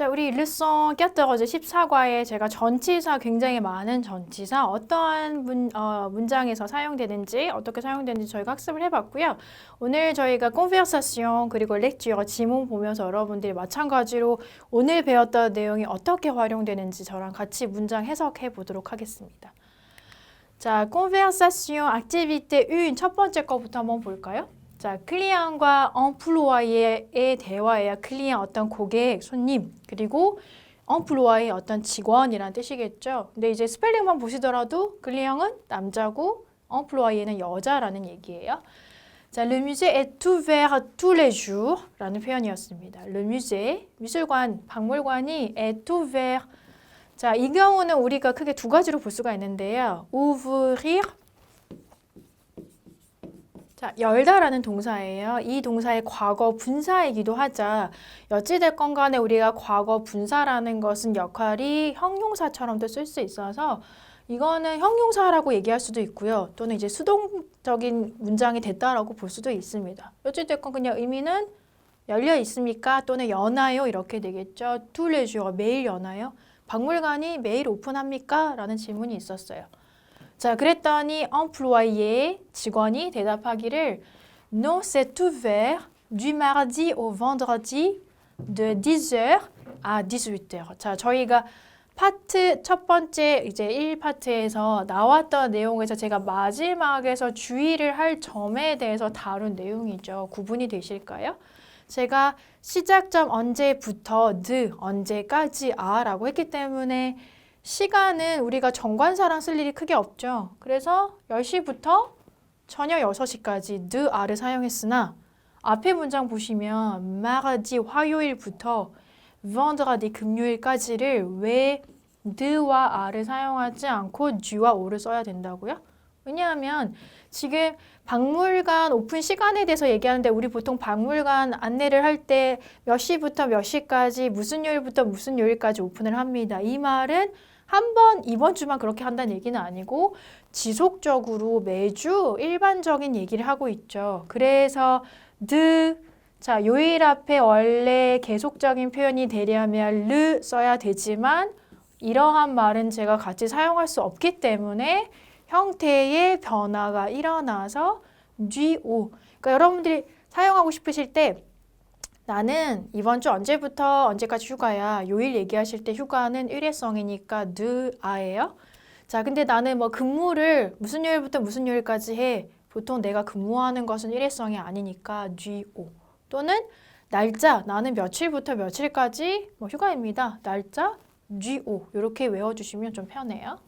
자, 우리 르송 깨뜨어제 14과에 제가 전치사 굉장히 많은 전치사 어떠한 문, 어, 문장에서 사용되는지 어떻게 사용되는지 저희가 학습을 해봤고요. 오늘 저희가 conversation 그리고 lecture 지문 보면서 여러분들이 마찬가지로 오늘 배웠던 내용이 어떻게 활용되는지 저랑 같이 문장 해석해 보도록 하겠습니다. 자, conversation activité 1첫 번째 거부터 한번 볼까요? 자, 클리언과 엠플로이의 대화예요. 클리언 어떤 고객, 손님, 그리고 엠플로이의 어떤 직원이란 뜻이겠죠. 근데 이제 스펠링만 보시더라도 클리언은 남자고 엠플로이는 여자라는 얘기예요. 자, le musée est ouvert tous les jours 라는 표현이었습니다. le musée, 미술관, 박물관이 est ouvert. 자, 이 경우는 우리가 크게 두 가지로 볼 수가 있는데요. ouvrir 자, 열다라는 동사예요. 이 동사의 과거 분사이기도 하자. 어찌됐건 간에 우리가 과거 분사라는 것은 역할이 형용사처럼도 쓸 수 있어서 이거는 형용사라고 얘기할 수도 있고요. 또는 이제 수동적인 문장이 됐다라고 볼 수도 있습니다. 어찌됐건 그냥 의미는 열려 있습니까? 또는 여나요? 이렇게 되겠죠. tous 매일 여나요? 박물관이 매일 오픈합니까? 라는 질문이 있었어요. 자, 그랬더니 employé 직원이 대답하기를 Non, c'est ouvert du mardi au vendredi de 10h à 18h. 자, 저희가 파트 첫 번째 이제 1파트에서 나왔던 내용에서 제가 마지막에서 주의를 할 점에 대해서 다룬 내용이죠. 구분이 되실까요? 제가 시작점 언제부터 드 언제까지 아라고 했기 때문에 시간은 우리가 정관사랑 쓸 일이 크게 없죠. 그래서 10시부터 저녁 6시까지 느 아를 사용했으나 앞에 문장 보시면 마가디 화요일부터 vendredi 금요일까지를 왜 드와 아를 사용하지 않고 쥐와 오를 써야 된다고요? 왜냐하면 지금 박물관 오픈 시간에 대해서 얘기하는데 우리 보통 박물관 안내를 할 때 몇 시부터 몇 시까지 무슨 요일부터 무슨 요일까지 오픈을 합니다. 이 말은 한 번, 이번 주만 그렇게 한다는 얘기는 아니고 지속적으로 매주 일반적인 얘기를 하고 있죠. 그래서 드 자, 요일 앞에 원래 계속적인 표현이 되려면 르 써야 되지만 이러한 말은 제가 같이 사용할 수 없기 때문에 형태의 변화가 일어나서 쥐오. 그러니까 여러분들이 사용하고 싶으실 때 나는 이번 주 언제부터 언제까지 휴가야. 요일 얘기하실 때 휴가는 일회성이니까 느아예요. 자, 근데 나는 뭐 근무를 무슨 요일부터 무슨 요일까지 해. 보통 내가 근무하는 것은 일회성이 아니니까 쥐오. 또는 날짜 나는 며칠부터 며칠까지 뭐 휴가입니다. 날짜 쥐오. 이렇게 외워주시면 좀 편해요.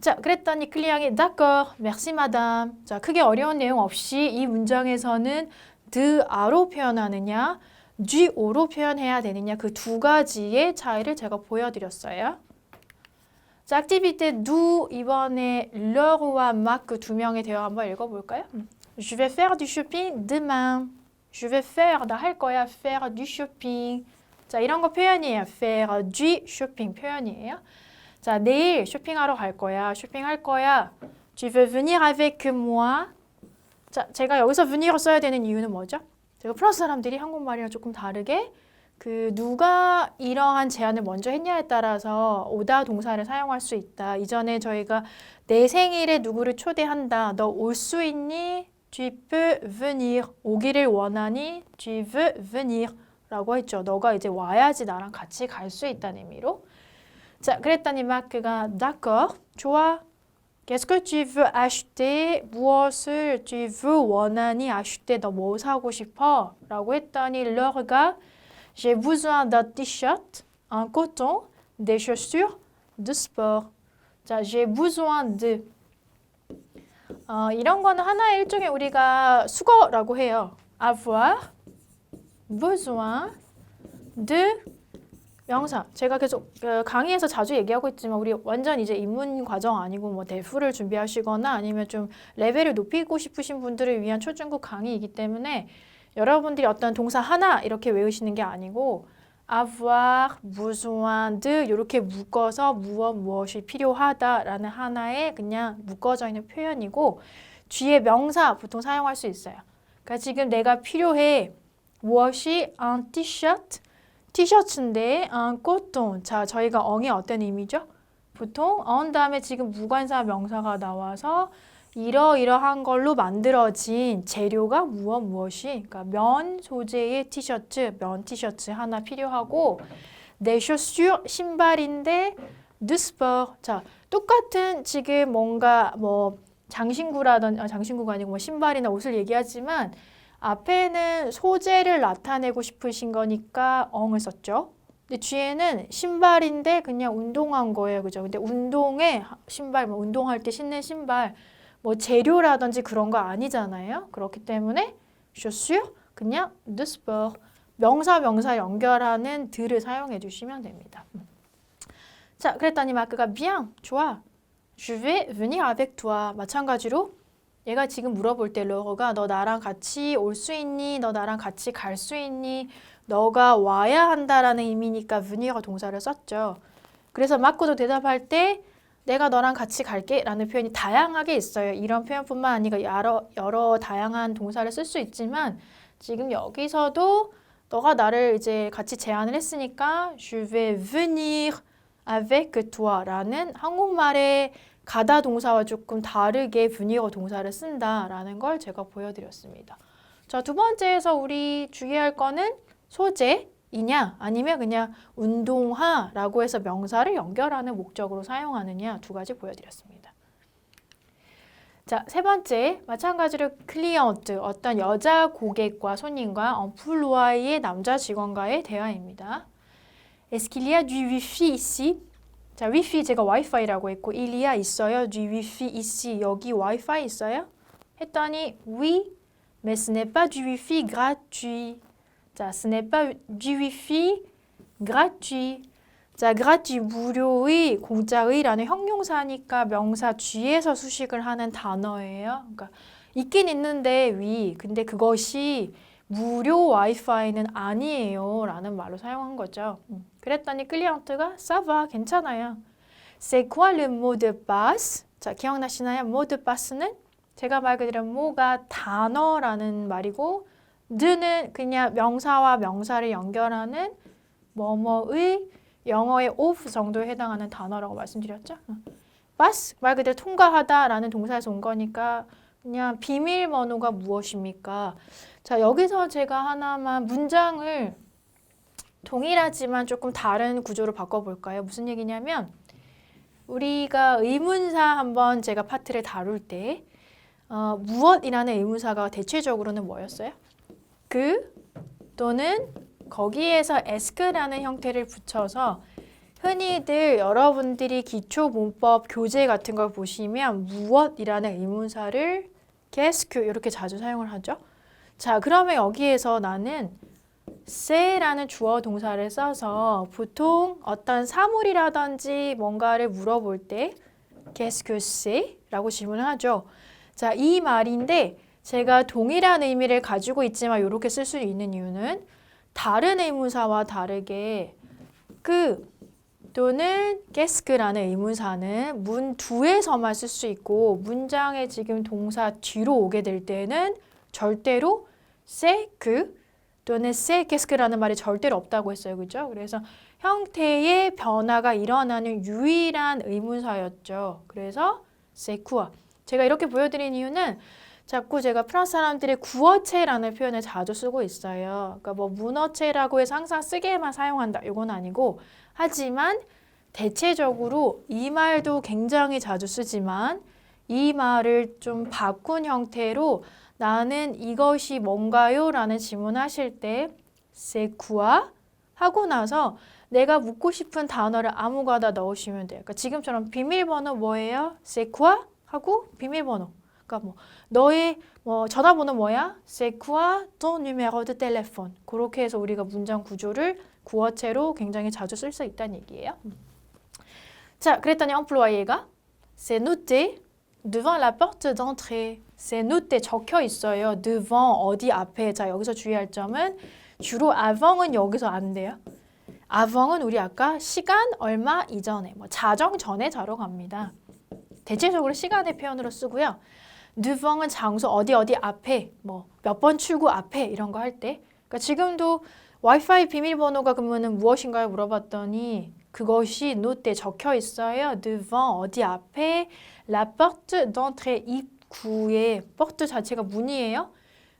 자, 그랬더니 클리앙이 d'accord, merci madame. 자, 크게 어려운 내용 없이 이 문장에서는 드아로 표현하느냐 쥐오로 표현해야 되느냐 그 두 가지의 차이를 제가 보여드렸어요. 자, 액티비테 두 이번에 러와 마크 두 명의 대화 한번 읽어볼까요? Je vais faire du shopping demain. Je vais faire 나 할 거야. faire du shopping. 자, 이런 거 표현이에요. faire du shopping 표현이에요. 자, 내일 쇼핑하러 갈 거야. 쇼핑할 거야. Tu veux venir avec moi? 자, 제가 여기서 venir을 써야 되는 이유는 뭐죠? 제가 프랑스 사람들이 한국말이랑 조금 다르게 그 누가 이러한 제안을 먼저 했냐에 따라서 오다 동사를 사용할 수 있다. 이전에 저희가 내 생일에 누구를 초대한다. 너 올 수 있니? Tu peux venir. 오기를 원하니? Tu veux venir. 라고 했죠. 너가 이제 와야지 나랑 같이 갈 수 있다는 의미로. 자, 그랬더니 마크가 d'accord. 좋아. Qu'est-ce que tu veux acheter? 무엇을 tu veux 원하니 acheter 너 뭐 사고 싶어? 라고 했더니 leure가 j'ai besoin d'un t-shirt, un coton, des chaussures de sport. 자, j'ai besoin de 어, 이런 거는 하나의 일종의 우리가 수거라고 해요. avoir besoin de 명사. 제가 계속 그 강의에서 자주 얘기하고 있지만 우리 완전 이제 입문 과정 아니고 뭐 대풀을 준비하시거나 아니면 좀 레벨을 높이고 싶으신 분들을 위한 초중급 강의이기 때문에 여러분들이 어떤 동사 하나 이렇게 외우시는 게 아니고 avoir, besoin de 이렇게 묶어서 무엇 무엇이 필요하다라는 하나의 그냥 묶어져 있는 표현이고 뒤에 명사 보통 사용할 수 있어요. 그러니까 지금 내가 필요해 무엇이 un t-shirt 티셔츠인데 un coton. 자, 저희가 엉이 어떤 의미죠? 보통 on 다음에 지금 무관사 명사가 나와서 이러이러한 걸로 만들어진 재료가 무엇 무엇이 그러니까 면 소재의 티셔츠, 면 티셔츠 하나 필요하고 내 chaussures 신발인데 sport. 자, 똑같은 지금 뭔가 뭐 장신구라든 아, 장신구가 아니고 뭐 신발이나 옷을 얘기하지만 앞에는 소재를 나타내고 싶으신 거니까 엉을 썼죠. 근데 뒤에는 신발인데 그냥 운동한 거예요. 그죠? 근데 운동에 신발, 뭐 운동할 때 신는 신발, 뭐 재료라든지 그런 거 아니잖아요. 그렇기 때문에 chaussure 그냥 sport 명사 명사 연결하는 들을 사용해 주시면 됩니다. 음. 자, 그랬더니 마크가 bien, 좋아. Je venir avec toi. 마찬가지로 얘가 지금 물어볼 때 러거가 너 나랑 같이 올 수 있니? 너 나랑 같이 갈 수 있니? 너가 와야 한다라는 의미니까 venir가 동사를 썼죠. 그래서 마크도 대답할 때 내가 너랑 같이 갈게 라는 표현이 다양하게 있어요. 이런 표현뿐만 아니라 여러, 여러 다양한 동사를 쓸 수 있지만 지금 여기서도 너가 나를 이제 같이 제안을 했으니까 je vais venir avec toi 라는 한국말의 가다 동사와 조금 다르게 venir 동사를 쓴다라는 걸 제가 보여드렸습니다. 자, 두 번째에서 우리 주의할 거는 소재이냐 아니면 그냥 운동화라고 해서 명사를 연결하는 목적으로 사용하느냐 두 가지 보여드렸습니다. 자, 세 번째 마찬가지로 클리언트 어떤 여자 고객과 손님과 엄플로아이의 남자 직원과의 대화입니다. Est-ce qu'il y a du wifi ici? 자, wifi 제가 와이파이라고 했고 a 있어요. du wifi ici 여기 와이파이 있어요? 했더니 oui, mais ce n'est pas du wifi gratuit. 자, ce n'est pas du wifi gratuit. 자, gratuit 무료의 공짜의라는 형용사니까 명사 뒤에서 수식을 하는 단어예요. 그러니까 있긴 있는데 위 근데 그것이 무료 와이파이는 아니에요 라는 말로 사용한 거죠. 음. 그랬더니 클리언트가 va 괜찮아요. C'est quoi le mot de passe? 자, 기억나시나요? mot de passe는 제가 말 그대로 뭐가 단어라는 말이고 드는 그냥 명사와 명사를 연결하는 뭐뭐의 영어의 of 정도에 해당하는 단어라고 말씀드렸죠. pass 말 그대로 통과하다라는 동사에서 온 거니까 그냥 비밀번호가 무엇입니까? 자, 여기서 제가 하나만 문장을 동일하지만 조금 다른 구조로 바꿔볼까요? 무슨 얘기냐면 우리가 의문사 한번 제가 파트를 다룰 때 어, 무엇이라는 의문사가 대체적으로는 뭐였어요? 그 또는 거기에서 ask라는 형태를 붙여서 흔히들 여러분들이 기초 문법 교재 같은 걸 보시면 무엇이라는 의문사를 qu'est-ce 이렇게 자주 사용을 하죠. 자, 그러면 여기에서 나는 say라는 주어 동사를 써서 보통 어떤 사물이라든지 뭔가를 물어볼 때 qu'est-ce que c'est? 라고 질문을 하죠. 자, 이 말인데 제가 동일한 의미를 가지고 있지만 이렇게 쓸 수 있는 이유는 다른 의문사와 다르게 그 또는 qu'est-ce-que-라는 의문사는 문 두에서만 쓸 수 있고 문장에 지금 동사 뒤로 오게 될 때는 절대로 c'est que 또는 qu'est-ce-que-라는 말이 절대로 없다고 했어요. 그죠? 그래서 형태의 변화가 일어나는 유일한 의문사였죠. 그래서 quoi. 제가 이렇게 보여드린 이유는 자꾸 제가 프랑스 사람들이 구어체라는 표현을 자주 쓰고 있어요. 그러니까 뭐 문어체라고 해서 항상 쓰게만 사용한다. 이건 아니고 하지만 대체적으로 이 말도 굉장히 자주 쓰지만 이 말을 좀 바꾼 형태로 나는 이것이 뭔가요? 라는 질문하실 때 quoi? 하고 나서 내가 묻고 싶은 단어를 아무거나 넣으시면 돼요. 그러니까 지금처럼 비밀번호 뭐예요? quoi? 하고 비밀번호. 그러니까 뭐 너의 뭐 전화번호 뭐야? C'est quoi ton numéro de téléphone? 그렇게 해서 우리가 문장 구조를 구어체로 굉장히 자주 쓸 수 있다는 얘기예요. 자, 그랬더니 employé가 c'est noté devant la porte d'entrée. c'est noté 적혀 있어요. devant 어디 앞에. 자, 여기서 주의할 점은 주로 avant은 여기서 안 돼요. avant은 우리 아까 시간 얼마 이전에 뭐 자정 전에 자러 갑니다. 대체적으로 시간의 표현으로 쓰고요. Devant은 장소 어디 어디 앞에 뭐 몇 번 출구 앞에 이런 거 할 때. 그러니까 지금도 와이파이 비밀번호가 그러면은 무엇인가요? 물어봤더니 그것이 노트에 적혀 있어요. devant 어디 앞에 la porte 입구에 porte 자체가 문이에요.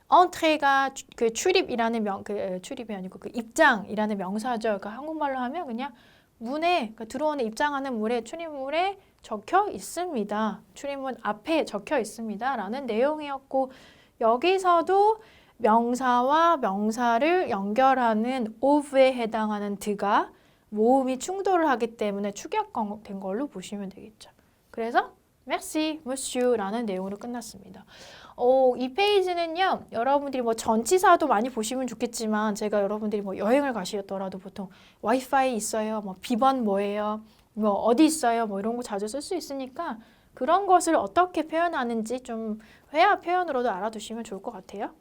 entré가 주- 그 출입이라는 명, 그 에, 출입이 아니고 그 입장이라는 명사죠. 그러니까 한국말로 하면 그냥 문에 그러니까 들어오는 입장하는 문에 출입문에 적혀 있습니다. 출입문 앞에 적혀 있습니다라는 내용이었고 여기서도 명사와 명사를 연결하는 of에 해당하는 드가 모음이 충돌을 하기 때문에 축약된 걸로 보시면 되겠죠. 그래서 merci, monsieur라는 내용으로 끝났습니다. 어, 이 페이지는요, 여러분들이 뭐 전치사도 많이 보시면 좋겠지만, 제가 여러분들이 뭐 여행을 가시더라도 보통 와이파이 있어요, 뭐 비번 뭐예요, 뭐 어디 있어요, 뭐 이런 거 자주 쓸 수 있으니까 그런 것을 어떻게 표현하는지 좀 회화 표현으로도 알아두시면 좋을 것 같아요.